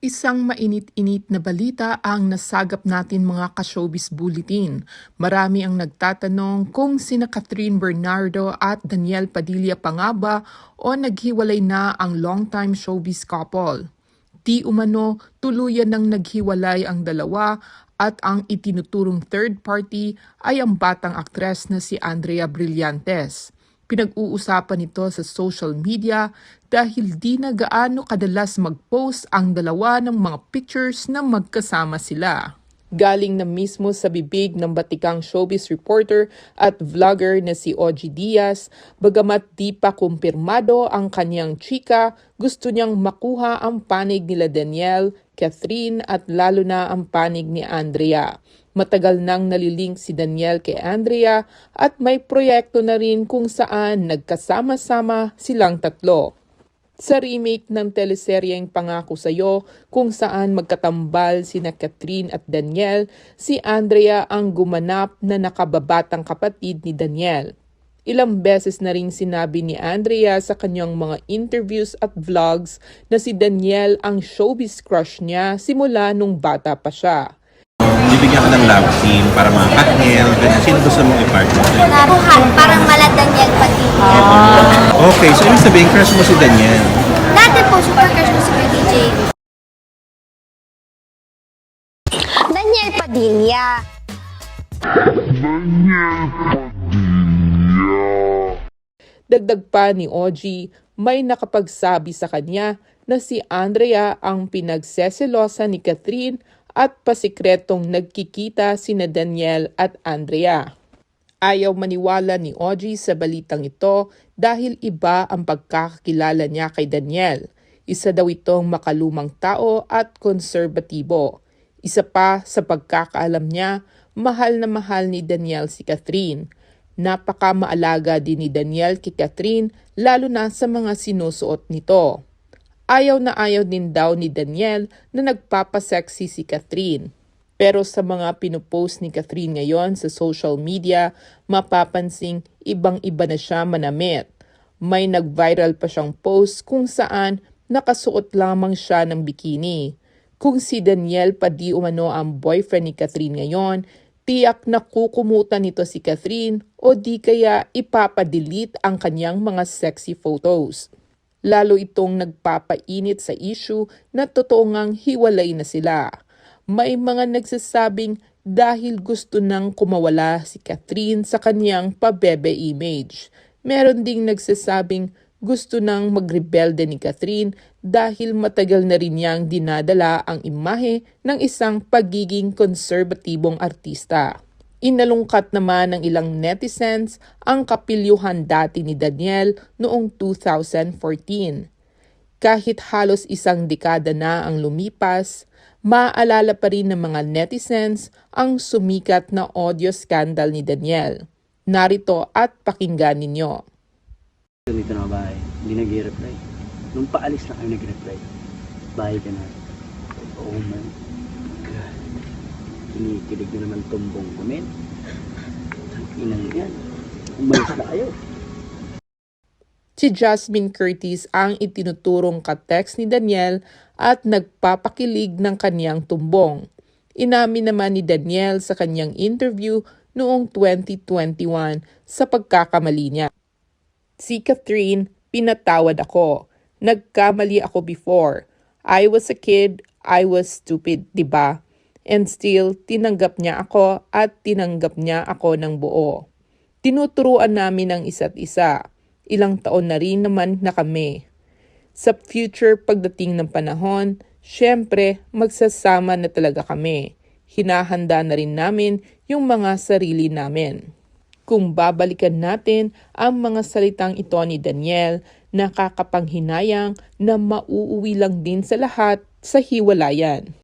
Isang mainit-init na balita ang nasagap natin mga ka-showbiz bulletin. Marami ang nagtatanong kung sina Catherine Bernardo at Daniel Padilla pa nga ba o naghiwalay na ang longtime showbiz couple. Di umano, tuluyan nang naghiwalay ang dalawa at ang itinuturong third party ay ang batang aktres na si Andrea Brillantes. Pinag-uusapan ito sa social media dahil di na gaano kadalas mag-post ang dalawa ng mga pictures na magkasama sila. Galing na mismo sa bibig ng batikang showbiz reporter at vlogger na si Ogie Diaz, bagamat di pa kumpirmado ang kanyang chika, gusto niyang makuha ang panig nila Daniel, Catherine at lalo na ang panig ni Andrea. Matagal nang nalilink si Daniel kay Andrea at may proyekto na rin kung saan nagkasama-sama silang tatlo. Sa remake ng teleseryeng Pangako Sa'yo kung saan magkatambal sina Catherine at Daniel, si Andrea ang gumanap na nakababatang kapatid ni Daniel. Ilang beses na rin sinabi ni Andrea sa kanyang mga interviews at vlogs na si Daniel ang showbiz crush niya simula nung bata pa siya. Bibigyan ka ng love team para mga katngel, ganyan. Sino gusto mong i-partner? Naruhan, parang mala Daniel Padilla. Okay, so ibig sabihin, crush mo si Daniel. Dati po, super crush ko si Kuya DJ. Daniel Padilla. Dagdag pa ni Ogie, may nakapagsabi sa kanya na si Andrea ang pinagseselosa ni Catherine at pasikretong nagkikita sina Daniel at Andrea. Ayaw maniwala ni Ogie sa balitang ito dahil iba ang pagkakakilala niya kay Daniel. Isa daw itong makalumang tao at konserbatibo. Isa pa sa pagkakaalam niya, mahal na mahal ni Daniel si Catherine. Napaka maalaga din ni Daniel kay Catherine lalo na sa mga sinusuot nito. Ayaw na ayaw din daw ni Daniel na nagpapasexy si Catherine. Pero sa mga pinupost ni Catherine ngayon sa social media, mapapansing ibang-iba na siya manamit. May nag-viral pa siyang post kung saan nakasuot lamang siya ng bikini. Kung si Daniel pa di umano ang boyfriend ni Catherine ngayon, tiyak na kukumutan nito si Catherine o di kaya ipapadelete ang kanyang mga sexy photos. Lalo itong nagpapainit sa issue na totoo ngang hiwalay na sila. May mga nagsasabing dahil gusto nang kumawala si Catherine sa kanyang pabebe image. Meron ding nagsasabing gusto nang magrebelde ni Catherine dahil matagal na rin niyang dinadala ang imahe ng isang pagiging konserbatibong artista. Inalungkat naman ng ilang netizens ang kapilyuhan dati ni Daniel noong 2014. Kahit halos isang dekada na ang lumipas, maaalala pa rin ng mga netizens ang sumikat na audio scandal ni Daniel. Narito at pakinggan ninyo. Dito na bahay, hindi nag-reply. Nung paalis na kayo nag-reply, bahay ka na. Oh God. Kinikilig na naman tumbong ko, men. Ang inang yan. Umalis na kayo. Si Jasmine Curtis ang itinuturong ka-text ni Daniel at nagpapakilig ng kanyang tumbong. Inamin naman ni Daniel sa kanyang interview noong 2021 sa pagkakamali niya. Si Catherine, pinatawad ako. Nagkamali ako before. I was a kid, I was stupid, 'di ba? And still, tinanggap niya ako at tinanggap niya ako ng buo. Tinuturuan namin ang isa't isa. Ilang taon na rin naman na kami. Sa future pagdating ng panahon, syempre magsasama na talaga kami. Hinahanda na rin namin yung mga sarili namin. Kung babalikan natin ang mga salitang ito ni Daniel, nakakapanghinayang na mauuwi lang din sa lahat sa hiwalayan.